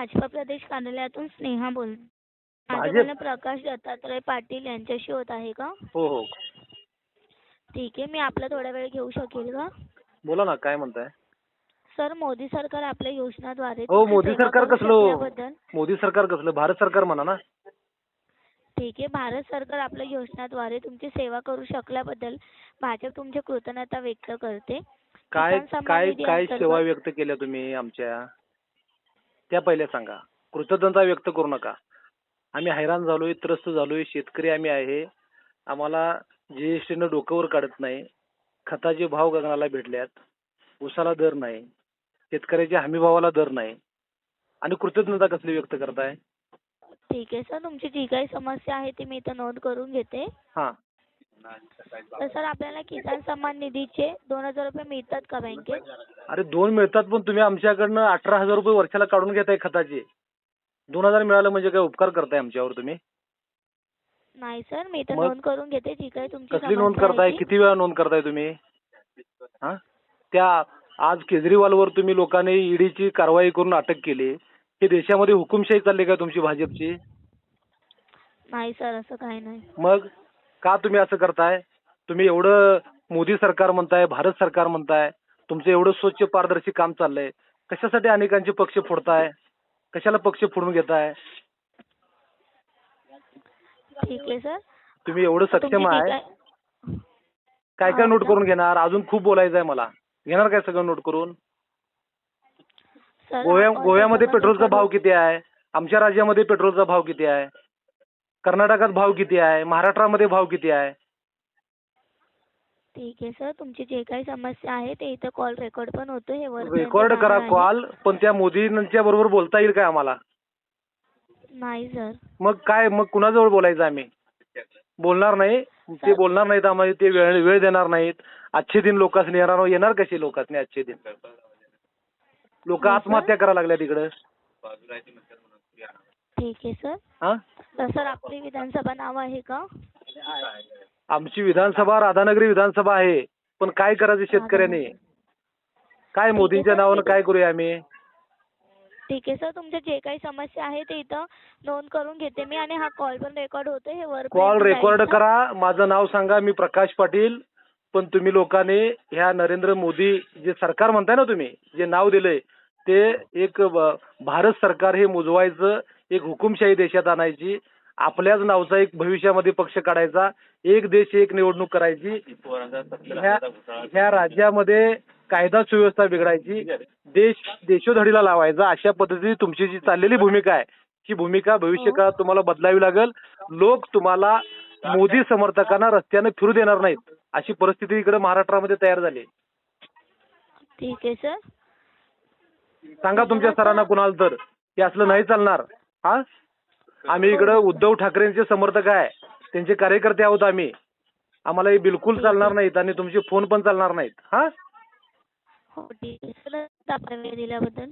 भाजपा प्रदेश कार्यालयातून स्नेहा बोल माझं भाजप- बोलणं प्रकाश दत्तात्रय पाटील यांच्याशी होत आहे का? हो हो. ठीक आहे मी आपला थोडा वेळ घेऊ शकेल का? बोला ना काय म्हणताय? सर मोदी सरकार आपल्या योजनाद्वारे हो मोदी सेवा सरकार करू कसलं? शकल्याबद्दल मोदी सरकार कसलं? भारत सरकार म्हणा ना. ठीक आहे भारत सरकार आपल्या योजनाद्वारे तुमची सेवा करू शकल्याबद्दल भाजप तुमची कृतज्ञता व्यक्त करते. काय किसान सन्मान काय निधी काय अंतर्गत- सेवा व्यक्त केल्या तुम्ही आमच्या? त्या पहिल्या सांगा. कृतज्ञता व्यक्त करू नका. आम्ही हैराण झालोय त्रस्त झालोय शेतकरी आम्ही आहे. आम्हाला जीएसटीनं डोक्यावर काढत नाही. खताचे भाव गगनाला भेटल्यात. उसाला दर नाही. शेतकऱ्याच्या हमी भावाला दर नाही. आणि कृतज्ञता कसली व्यक्त करताय? ठीक आहे सर. तुमची जी काही समस्या आहे ती मी इथं नोंद करून घेते. हा. सर आपल्याला किसान सन्मान निधीचे दोन हजार रुपये मिळतात का बँकेत? अरे दोन मिळतात पण तुम्ही आमच्याकडनं अठरा हजार रुपये वर्षाला काढून घेताय खताचे. दोन हजार मिळालं म्हणजे काय उपकार करताय आमच्यावर तुम्ही? नाही सर मी मग? नोंद करून घेते जी काही तुमची कसली नोंद समस्या आहे करताय ती. किती वेळा नोंद करताय तुम्ही? हा? त्या आज केजरीवालवर तुम्ही लोकांनी ईडीची कारवाई करून अटक केली. हे देशामध्ये हुकुमशाही चालली का तुमची भाजपची? नाही सर असं काही नाही. मग? का तुम्ही असं करताय? तुम्ही एवढं मोदी सरकार म्हणताय भारत सरकार म्हणताय तुमचं एवढं स्वच्छ पारदर्शी काम चाललंय. कशासाठी अनेकांचे पक्ष फोडताय? कशाला पक्ष फोडून घेताय? ठीक आहे सर. तुम्ही एवढं सक्षम आहे. काय- काय नोट. करून घेणार? अजून खूप बोलायचं आहे मला. घेणार काय सगळं नोट करून? गोव्या गोव्यामध्ये पेट्रोलचा भाव किती आहे? आमच्या राज्यामध्ये पेट्रोलचा भाव किती आहे? कर्नाटकात भाव किती आहे? महाराष्ट्रामध्ये भाव किती आहे? ठीक आहे सर. तुमची जे काही समस्या आहे ते इथं कॉल रेकॉर्ड पण होतो हे वर रेकॉर्ड करा कॉल पण त्या मोदींच्या बरोबर बोलता येईल काय आम्हाला? नाही सर. मग काय मग कुणाजवळ बोलायचं आम्ही? बोलणार नाही. ते बोलणार नाहीत आम्हाला ते वेळ वेळ देणार नाहीत. आजचे दिन लोकांनी येणार येणार कसे लोकांनी आजचे दिन? लोक हो. आत्महत्या करायला लागल्या तिकडं ठीक आहे सर हा? तर सर आपली विधानसभा नाव आहे का? आमची विधानसभा राधानगरी विधानसभा आहे. पण काय करायचं शेतकऱ्याने? काय मोदींच्या नावानं काय करूया आम्ही? ठीक आहे सर तुमच्या जे काही समस्या आहे ते इथं नोंद करून घेते मी आणि हा कॉल पण रेकॉर्ड होतोय. हे वर कॉल रेकॉर्ड करा. माझं नाव सांगा. मी प्रकाश पाटील. पण तुम्ही लोकांनी ह्या नरेंद्र मोदी जे सरकार म्हणताय ना तुम्ही जे नाव दिलंय ते एक भारत सरकार हे मुजवायचं एक हुकुमशाही देशात आणायची. आपल्याच नावचा एक भविष्यामध्ये पक्ष काढायचा. एक देश एक निवडणूक करायची. ह्या राज्यामध्ये कायदा सुव्यवस्था बिघडायची. देश देशोधडीला लावायचा. अशा पद्धतीने तुमची जी चाललेली भूमिका आहे ही भूमिका भविष्य काळात तुम्हाला बदलावी लागेल. लोक तुम्हाला मोदी समर्थकांना रस्त्याने फिरू देणार नाहीत. अशी परिस्थिती इकडे महाराष्ट्रामध्ये तयार झाली ठीक आहे सर सांगा तुमच्या सरांना कुणाला तर की असलं नाही चालणार. हा? आम्ही इकडं उद्धव ठाकरेंचे समर्थक आहे. त्यांचे कार्यकर्ते आहोत आम्ही. आम्हाला हे बिलकुल चालणार नाहीत आणि तुमचे फोन पण चालणार नाहीत. हा? हो ठीक आहे. आपण वेळ दिल्याबद्दल.